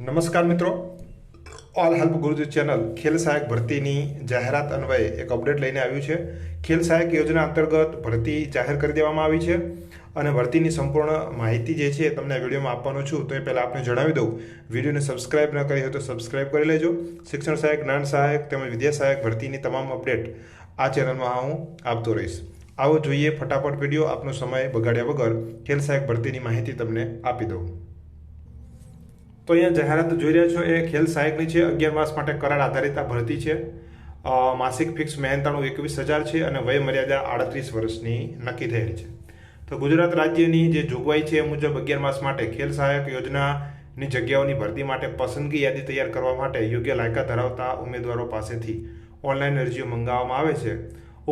નમસ્કાર મિત્રો. All help ગુરુજી channel ખેલ સહાયક ભરતીની જાહેરાત અન્વયે એક અપડેટ લઈને આવ્યું છે. ખેલ સહાયક યોજના અંતર્ગત ભરતી જાહેર કરી દેવામાં આવી છે અને ભરતીની સંપૂર્ણ માહિતી જે છે તમને વિડીયોમાં આપવાનો છું. તો એ પહેલાં આપને જણાવી દઉં. વિડીયોને સબસ્ક્રાઇબ ન કરી હોય તો સબસ્ક્રાઇબ કરી લેજો. શિક્ષણ સહાયક, જ્ઞાન સહાયક તેમજ વિદ્યા સહાયક ભરતીની તમામ અપડેટ આ ચેનલમાં હું આપતો રહીશ. આવો જોઈએ ફટાફટ વીડિયો. આપનો સમય બગાડ્યા વગર ખેલ સહાયક ભરતીની માહિતી તમને આપી દઉં. તો અહીંયા જાહેરાત જોઈ રહ્યા છો, એ ખેલ સહાયકની છે, અગિયાર માસ માટે કરાર આધારિત આ ભરતી છે. માસિક ફિક્સ મહેનતાણું એકવીસ હજાર છે અને વય મર્યાદા આડત્રીસ વર્ષની નક્કી થયેલી છે. તો ગુજરાત રાજ્યની જે જોગવાઈ છે એ મુજબ અગિયાર માસ માટે ખેલ સહાયક યોજનાની જગ્યાઓની ભરતી માટે પસંદગી યાદી તૈયાર કરવા માટે યોગ્ય લાયકાત ધરાવતા ઉમેદવારો પાસેથી ઓનલાઈન અરજીઓ મંગાવવામાં આવે છે.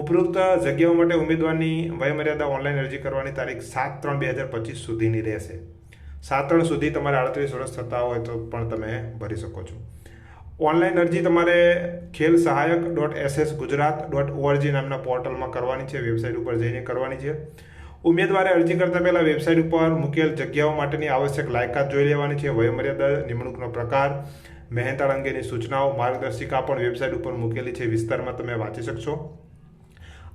ઉપરોક્ત જગ્યાઓ માટે ઉમેદવારની વયમર્યાદા ઓનલાઈન અરજી કરવાની તારીખ સાત ત્રણ બે હજાર પચીસ સુધીની રહેશે. સાત ત્રણ સુધી તમારે આડત્રીસ વર્ષ થતા હોય તો પણ તમે ભરી શકો છો. ઓનલાઈન અરજી તમારે Khel Sahayak dot SS Gujarat dot ORG નામના પોર્ટલમાં કરવાની છે, વેબસાઇટ ઉપર જઈને કરવાની છે. ઉમેદવારે અરજી કરતા પહેલા વેબસાઇટ ઉપર મૂકેલ જગ્યાઓ માટેની આવશ્યક લાયકાત જોઈ લેવાની છે, વયમર્યાદા, નિમણૂકનો પ્રકાર, મહેનતાળ અંગેની સૂચનાઓ, માર્ગદર્શિકા પણ વેબસાઇટ ઉપર મૂકેલી છે, વિસ્તારમાં તમે વાંચી શકશો.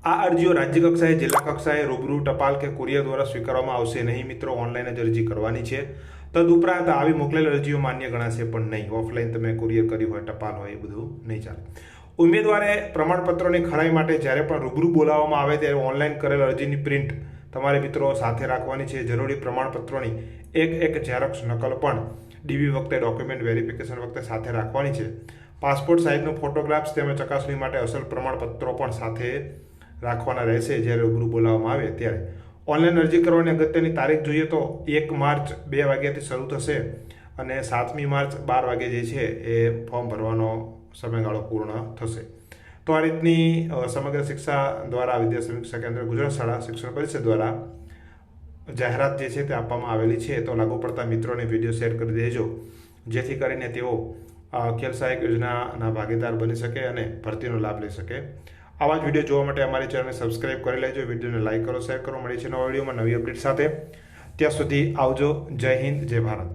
આ અરજીઓ રાજ્ય કક્ષાએ, જિલ્લા કક્ષાએ રૂબરૂ ટપાલ કે કુરિયર દ્વારા સ્વીકારવામાં આવશે નહીં મિત્રો. ઓનલાઈન જ અરજી કરવાની છે. તદુપરાંત આવી મોકલેલ અરજીઓ માન્ય ગણાશે પણ નહીં. ઓફલાઈન તમે કુરિયર કરી હોય, ટપાલ હોય, એ બધું નહીં ચાલે. ઉમેદવારે પ્રમાણપત્રોની ખરાઈ માટે જ્યારે પણ રૂબરૂ બોલાવવામાં આવે ત્યારે ઓનલાઈન કરેલ અરજીની પ્રિન્ટ તમારે મિત્રો સાથે રાખવાની છે. જરૂરી પ્રમાણપત્રોની એક એક ઝેરોક્સ નકલ પણ ડીવી વખતે ડોક્યુમેન્ટ વેરિફિકેશન વખતે સાથે રાખવાની છે. પાસપોર્ટ સાઇઝનો ફોટોગ્રાફ્સ તેમજ ચકાસણી માટે અસલ પ્રમાણપત્રો પણ સાથે રાખવાના રહેશે જ્યારે રૂબરૂ બોલાવવામાં આવે ત્યારે. ઓનલાઈન અરજી કરવાની અગત્યની તારીખ જોઈએ તો એક માર્ચ બે વાગ્યાથી શરૂ થશે અને સાતમી માર્ચ બાર વાગે જે છે એ ફોર્મ ભરવાનો સમયગાળો પૂર્ણ થશે. તો આ રીતની સમગ્ર શિક્ષા દ્વારા વિદ્યા સમીક્ષા કેન્દ્ર ગુજરાત શાળા શિક્ષણ પરિષદ દ્વારા જાહેરાત જે છે તે આપવામાં આવેલી છે તો લાગુ પડતા મિત્રોને વીડિયો શેર કરી દેજો. જેથી કરીને તેઓ ખેલ સહાયક યોજનાના ભાગીદાર બની શકે અને ભરતીનો લાભ લઈ શકે. આવા જ વીડિયો જોવા માટે અમારી ચેનલને સબસ્ક્રાઇબ કરી લેજો. વિડીયોને લાઇક કરો શેર કરો. મળી છે નવા વિડીયોમાં નવી અપડેટ સાથે. ત્યાં સુધી આવજો. જય હિન્દ, જય ભારત.